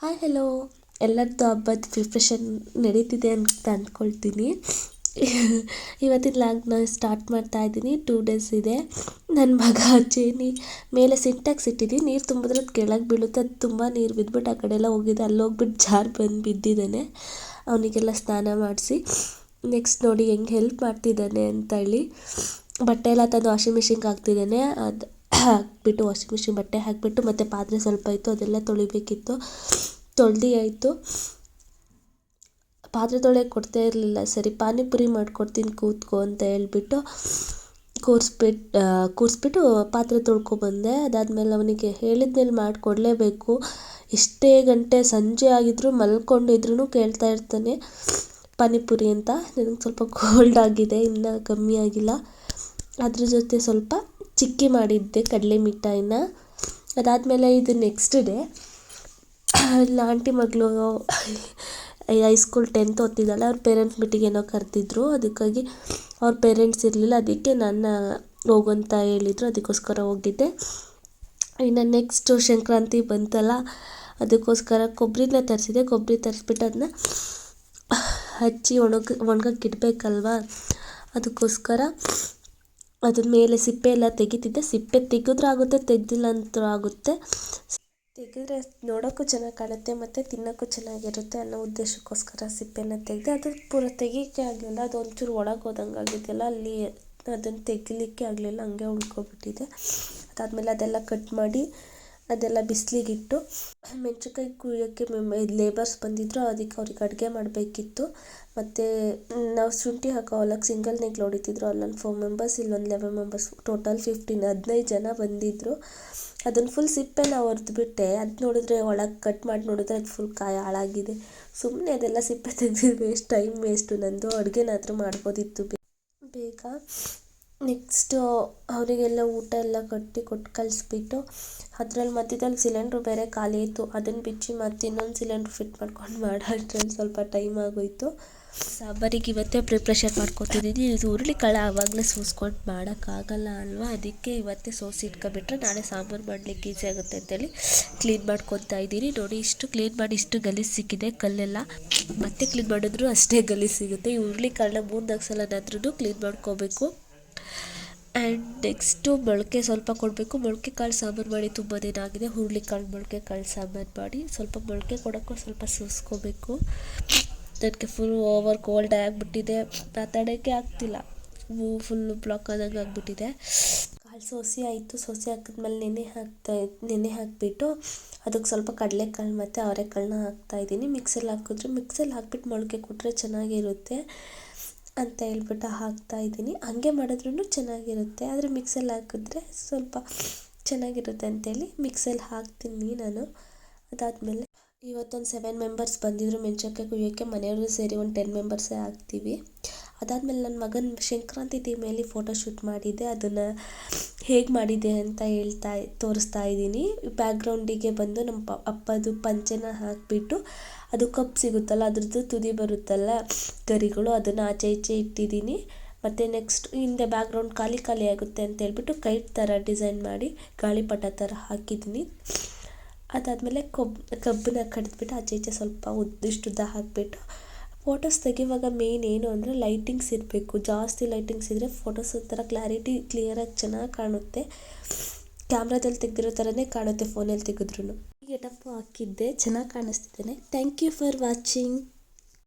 Hi hello ಎಲ್ಲರದ್ದು ಹಬ್ಬದ preparation ನಡೀತಿದೆ ಅಂತ ಅಂದ್ಕೊಳ್ತೀನಿ ಇವತ್ತಿನ ಲಾಗ್ನ ಸ್ಟಾರ್ಟ್ ಮಾಡ್ತಾ ಇದ್ದೀನಿ. ಟೂ ಡೇಸ್ ಇದೆ. ನನ್ನ ಮಗ ಚೇನಿ ಮೇಲೆ ಸಿಂಟ್ಯಾಕ್ಸ್ ಇಟ್ಟಿದ್ದೀನಿ. ನೀರು ತುಂಬಿದ್ರೆ ಅದು ಕೆಳಗೆ ಬೀಳುತ್ತೆ. ಅದು ತುಂಬ ನೀರು ಬಿದ್ದುಬಿಟ್ಟು ಆ ಕಡೆ ಎಲ್ಲ ಹೋಗಿದೆ. ಅಲ್ಲಿ ಹೋಗ್ಬಿಟ್ಟು ಜಾರ್ ಬಂದು ಬಿದ್ದಿದ್ದಾನೆ. ಅವನಿಗೆಲ್ಲ ಸ್ನಾನ ಮಾಡಿಸಿ. ನೆಕ್ಸ್ಟ್ ನೋಡಿ ಹೆಂಗೆ ಹೆಲ್ಪ್ ಮಾಡ್ತಿದ್ದಾನೆ ಅಂತ ಹೇಳಿ ಬಟ್ಟೆ ಎಲ್ಲ ತಂದು ವಾಷಿಂಗ್ ಮಿಷಿನ್ಗೆ ಹಾಕ್ತಿದ್ದಾನೆ. ಅದು ಹಾಕ್ಬಿಟ್ಟು ವಾಷಿಂಗ್ ಮಿಷಿನ್ ಬಟ್ಟೆ ಹಾಕಿಬಿಟ್ಟು ಮತ್ತು ಪಾತ್ರೆ ಸ್ವಲ್ಪ ಇತ್ತು, ಅದೆಲ್ಲ ತೊಳಿಬೇಕಿತ್ತು. ತೊಳ್ದು ಆಯಿತು. ಪಾತ್ರೆ ತೊಳೆಯೋಕೆ ಕೊಡ್ತಾ ಇರಲಿಲ್ಲ. ಸರಿ, ಪಾನಿಪುರಿ ಮಾಡಿಕೊಡ್ತೀನಿ, ಕೂತ್ಕೊ ಅಂತ ಹೇಳ್ಬಿಟ್ಟು ಕೂರಿಸ್ಬಿಟ್ಟು ಕೂರಿಸ್ಬಿಟ್ಟು ಪಾತ್ರೆ ತೊಳ್ಕೊಬಂದೆ. ಅದಾದಮೇಲೆ ಅವನಿಗೆ ಹೇಳಿದ್ಮೇಲೆ ಮಾಡಿಕೊಡ್ಲೇಬೇಕು. ಎಷ್ಟೇ ಗಂಟೆ ಸಂಜೆ ಆಗಿದ್ದರೂ ಮಲ್ಕೊಂಡಿದ್ರೂ ಕೇಳ್ತಾ ಇರ್ತಾನೆ, ಪಾನಿಪುರಿ ಅಂತ. ನನಗೆ ಸ್ವಲ್ಪ ಕೋಲ್ಡ್ ಆಗಿದೆ, ಇನ್ನೂ ಕಮ್ಮಿ ಆಗಿಲ್ಲ. ಅದ್ರ ಜೊತೆ ಸ್ವಲ್ಪ ಚಿಕ್ಕಿ ಮಾಡಿದ್ದೆ, ಕಡಲೆ ಮಿಠಾಯಿನ. ಅದಾದಮೇಲೆ ಇದು ನೆಕ್ಸ್ಟ್ ಡೇ ಇಲ್ಲ ಆಂಟಿ ಮಗಳು ಹೈಸ್ಕೂಲ್ ಟೆಂತ್ ಓದ್ತಿದ್ದಲ್ಲ ಅವ್ರ ಪೇರೆಂಟ್ಸ್ ಮೀಟಿಂಗ್ ಏನೋ ಕರೆದಿದ್ರು. ಅದಕ್ಕಾಗಿ ಅವ್ರ ಪೇರೆಂಟ್ಸ್ ಇರಲಿಲ್ಲ. ಅದಕ್ಕೆ ನನ್ನ ಹೋಗು ಅಂತ ಹೇಳಿದರು. ಅದಕ್ಕೋಸ್ಕರ ಹೋಗಿದ್ದೆ. ಇನ್ನು ನೆಕ್ಸ್ಟು ಸಂಕ್ರಾಂತಿ ಬಂತಲ್ಲ, ಅದಕ್ಕೋಸ್ಕರ ಕೊಬ್ಬರಿನ ತರಿಸಿದೆ ಕೊಬ್ಬರಿ ತರಿಸ್ಬಿಟ್ಟು ಅದನ್ನ ಹಚ್ಚಿ ಒಣಗ ಒಣಗಕ್ಕೆ ಇಡಬೇಕಲ್ವಾ? ಅದಕ್ಕೋಸ್ಕರ ಅದ್ರ ಮೇಲೆ ಸಿಪ್ಪೆ ಎಲ್ಲ ತೆಗಿತಿದ್ದೆ. ಸಿಪ್ಪೆ ತೆಗೆದ್ರೂ ಆಗುತ್ತೆ, ತೆಗೆದಿಲ್ಲ ಅಂತೂ ಆಗುತ್ತೆ. ತೆಗೆದ್ರೆ ನೋಡೋಕ್ಕೂ ಚೆನ್ನಾಗಿ ಕಾಣುತ್ತೆ ಮತ್ತು ತಿನ್ನೋಕ್ಕೂ ಚೆನ್ನಾಗಿರುತ್ತೆ ಅನ್ನೋ ಉದ್ದೇಶಕ್ಕೋಸ್ಕರ ಸಿಪ್ಪೆನ ತೆಗೆದೆ ಅದು ಪೂರ ತೆಗಿಯೋಕ್ಕೆ ಆಗಲಿಲ್ಲ. ಅದು ಒಂಚೂರು ಒಳಗೆ ಹೋದಂಗೆ ಆಗಿದೆಯಲ್ಲ ಅಲ್ಲಿ ಅದನ್ನು ತೆಗಿಲಿಕ್ಕೆ ಆಗಲಿಲ್ಲ, ಹಂಗೆ ಉಳ್ಕೊಬಿಟ್ಟಿದೆ. ಅದಾದಮೇಲೆ ಅದೆಲ್ಲ ಕಟ್ ಮಾಡಿ ಅದೆಲ್ಲ ಬಿಸಿಲಿಗಿಟ್ಟು ಮೆಣಸಿನ್ಕಾಯಿ ಕುಯ್ಯೋಕ್ಕೆ ಲೇಬರ್ಸ್ ಬಂದಿದ್ದರು ಅದಕ್ಕೆ ಅವ್ರಿಗೆ ಅಡುಗೆ ಮಾಡಬೇಕಿತ್ತು. ಮತ್ತು ನಾವು ಶುಂಠಿ ಹಾಕೋ ಹೊಲಕ್ಕೆ ಸಿಂಗಲ್ ನೆಗ್ಲು ಹೊಡಿತಿದ್ರು ಅಲ್ಲೊಂದು ಫೋರ್ ಮೆಂಬರ್ಸ್ ಇಲ್ಲೊಂದು ಲೆವೆನ್ ಮೆಂಬರ್ಸ್ ಟೋಟಲ್ ಫಿಫ್ಟೀನ್ ಹದಿನೈದು ಜನ ಬಂದಿದ್ದರು ಅದನ್ನು ಫುಲ್ ಸಿಪ್ಪೆ ನಾವು ಹೊರ್ದ್ಬಿಟ್ಟೆ ಅದು ನೋಡಿದ್ರೆ ಒಳಗೆ ಕಟ್ ಮಾಡಿ ನೋಡಿದ್ರೆ ಅದು ಫುಲ್ ಕಾಯಿ ಹಾಳಾಗಿದೆ. ಸುಮ್ಮನೆ ಅದೆಲ್ಲ ಸಿಪ್ಪೆ ತೆಗ್ದಿದ್ದು ವೇಸ್ಟ್ ಟೈಮ್ ವೇಸ್ಟು ನಂದು ಅಡುಗೆನಾದರೂ ಮಾಡ್ಬೋದಿತ್ತು ಬೇಗ ನೆಕ್ಸ್ಟು ಅವರಿಗೆಲ್ಲ ಊಟ ಎಲ್ಲ ಕಟ್ಟಿ ಕೊಟ್ಟು ಕಳಿಸ್ಬಿಟ್ಟು ಅದ್ರಲ್ಲಿ ಮಧ್ಯದಲ್ಲಿ ಸಿಲಿಂಡ್ರು ಬೇರೆ ಖಾಲಿ ಇತ್ತು. ಅದನ್ನು ಬಿಚ್ಚಿ ಮತ್ತೆ ಇನ್ನೊಂದು ಸಿಲಿಂಡ್ರ್ ಫಿಟ್ ಮಾಡ್ಕೊಂಡು ಮಾಡೋ ಸ್ವಲ್ಪ ಟೈಮ್ ಆಗೋಯಿತು. ಸಾಂಬಾರಿಗೆ ಇವತ್ತೇ ಪ್ರಿಪ್ರೇಷನ್ ಮಾಡ್ಕೊತಿದ್ದೀನಿ. ಇದು ಹುರುಳಿಕಾಳು ಆವಾಗಲೇ ಸೋಸ್ಕೊಂಡು ಮಾಡೋಕ್ಕಾಗಲ್ಲ ಅಲ್ವಾ? ಅದಕ್ಕೆ ಇವತ್ತೇ ಸೋಸಿ ಇಟ್ಕೊಬಿಟ್ರೆ ನಾಳೆ ಸಾಂಬಾರು ಮಾಡಲಿಕ್ಕೆ ಈಸಿ ಆಗುತ್ತೆ ಅಂತೇಳಿ ಕ್ಲೀನ್ ಮಾಡ್ಕೊತಾ ಇದ್ದೀನಿ. ನೋಡಿ ಇಷ್ಟು ಕ್ಲೀನ್ ಮಾಡಿ ಇಷ್ಟು ಗಲೀಜು ಸಿಕ್ಕಿದೆ ಕಲ್ಲೆಲ್ಲ. ಮತ್ತೆ ಕ್ಲೀನ್ ಮಾಡಿದ್ರು ಅಷ್ಟೇ ಗಲೀಜು ಸಿಗುತ್ತೆ. ಈ ಹುರುಳಿಕಾಳನ್ನ ಮೂರು ನಾಲ್ಕು ಸಲನಾದ್ರೂ ಕ್ಲೀನ್ ಮಾಡ್ಕೋಬೇಕು. ಆ್ಯಂಡ್ ನೆಕ್ಸ್ಟು ಮೊಳಕೆ ಸ್ವಲ್ಪ ಕೊಡಬೇಕು. ಮೊಳಕೆ ಕಾಳು ಸಾಂಬಾರು ಮಾಡಿ ತುಂಬ ದಿನ ಆಗಿದೆ. ಹುರುಳಿಕಾಳು ಮೊಳಕೆ ಕಾಳು ಸಾಂಬಾರು ಮಾಡಿ ಸ್ವಲ್ಪ ಮೊಳಕೆ ಕೊಡೋಕ್ಕೂ ಸ್ವಲ್ಪ ಸೂಸ್ಕೋಬೇಕು. ನನಗೆ ಫುಲ್ ಓವರ್ ಕೋಲ್ಡ್ ಆಗಿಬಿಟ್ಟಿದೆ. ಮಾತಾಡೋಕ್ಕೆ ಆಗ್ತಿಲ್ಲ. ಫುಲ್ಲು ಬ್ಲಾಕ್ ಆದಂಗೆ ಆಗಿಬಿಟ್ಟಿದೆ. ಕಾಳು ಸೋಸಿ ಆಯಿತು. ಸೋಸಿ ಹಾಕಿದ್ಮೇಲೆ ನೆನೆ ಹಾಕ್ತಾ ನೆನೆ ಹಾಕಿಬಿಟ್ಟು ಅದಕ್ಕೆ ಸ್ವಲ್ಪ ಕಡಲೆಕಾಳು ಮತ್ತು ಅವರೆಕಾಳನ್ನ ಹಾಕ್ತಾಯಿದ್ದೀನಿ ಮಿಕ್ಸಲ್ಲಿ ಹಾಕಿದ್ರೆ ಮಿಕ್ಸಲ್ಲಿ ಹಾಕ್ಬಿಟ್ಟು ಮೊಳಕೆ ಕೊಟ್ಟರೆ ಚೆನ್ನಾಗಿರುತ್ತೆ. ಅಂತ ಹೇಳ್ಬಿಟ್ಟು ಹಾಕ್ತಾ ಇದ್ದೀನಿ. ಹಂಗೆ ಮಾಡಿದ್ರೂ ಚೆನ್ನಾಗಿರುತ್ತೆ. ಆದರೆ ಮಿಕ್ಸಲ್ಲಿ ಹಾಕಿದ್ರೆ ಸ್ವಲ್ಪ ಚೆನ್ನಾಗಿರುತ್ತೆ ಅಂತೇಳಿ ಮಿಕ್ಸಲ್ಲಿ ಹಾಕ್ತೀನಿ ನಾನು. ಅದಾದಮೇಲೆ ಇವತ್ತೊಂದು ಸೆವೆನ್ ಮೆಂಬರ್ಸ್ ಬಂದಿದ್ದರು ಮೆಣಸಿನ್ಕಾಯಿ ಕುಯ್ಯೋಕ್ಕೆ. ಮನೆಯವರು ಸೇರಿ ಒಂದು ಟೆನ್ ಮೆಂಬರ್ಸೇ ಆಗ್ತೀವಿ ಅದಾದಮೇಲೆ ನನ್ನ ಮಗನ ಸಂಕ್ರಾಂತಿ ಟೀಮಲ್ಲಿ ಫೋಟೋ ಶೂಟ್ ಮಾಡಿದ್ದೆ ಅದನ್ನು ಹೇಗೆ ಮಾಡಿದೆ ಅಂತ ಹೇಳ್ತಾ ತೋರಿಸ್ತಾ ಇದ್ದೀನಿ. ಬ್ಯಾಕ್ಗ್ರೌಂಡಿಗೆ ಬಂದು ನಮ್ಮ ಪ ಅಪ್ಪದು ಪಂಚೆನ ಹಾಕಿಬಿಟ್ಟು ಅದು ಕಪ್ ಸಿಗುತ್ತಲ್ಲ, ಅದ್ರದ್ದು ತುದಿ ಬರುತ್ತಲ್ಲ ಗರಿಗಳು, ಅದನ್ನು ಆಚೆ ಈಚೆ ಇಟ್ಟಿದ್ದೀನಿ. ಮತ್ತು ನೆಕ್ಸ್ಟ್ ಹಿಂದೆ ಬ್ಯಾಕ್ಗ್ರೌಂಡ್ ಖಾಲಿ ಖಾಲಿ ಆಗುತ್ತೆ ಅಂತ ಹೇಳ್ಬಿಟ್ಟು ಕೈಟ್ ಥರ ಡಿಸೈನ್ ಮಾಡಿ ಗಾಳಿಪಟ ಥರ ಹಾಕಿದ್ದೀನಿ. ಅದಾದಮೇಲೆ ಕೊಬ್, ಕಬ್ಬನ್ನ ಕಡಿದ್ಬಿಟ್ಟು ಆಚೆ ಈಚೆ ಸ್ವಲ್ಪ ಉದ್ದಿಷ್ಟು ಉದ್ದ ಹಾಕಿಬಿಟ್ಟು ಫೋಟೋಸ್ ತೆಗೆಯುವಾಗ ಮೇನ್ ಏನು ಅಂದರೆ ಲೈಟಿಂಗ್ಸ್ ಇರಬೇಕು. ಜಾಸ್ತಿ ಲೈಟಿಂಗ್ಸ್ ಇದ್ದರೆ ಫೋಟೋಸ್ ಒಂಥರ ಕ್ಲಾರಿಟಿ ಕ್ಲಿಯರಾಗಿ ಚೆನ್ನಾಗಿ ಕಾಣುತ್ತೆ. ಕ್ಯಾಮ್ರಾದಲ್ಲಿ ತೆಗೆದಿರೋ ಥರನೇ ಕಾಣುತ್ತೆ ಫೋನಲ್ಲಿ ತೆಗೆದ್ರೂ ಹಾಕಿದ್ದೆ ಚೆನ್ನಾಗಿ ಕಾಣಿಸ್ತಿದ್ದೇನೆ. Thank you for watching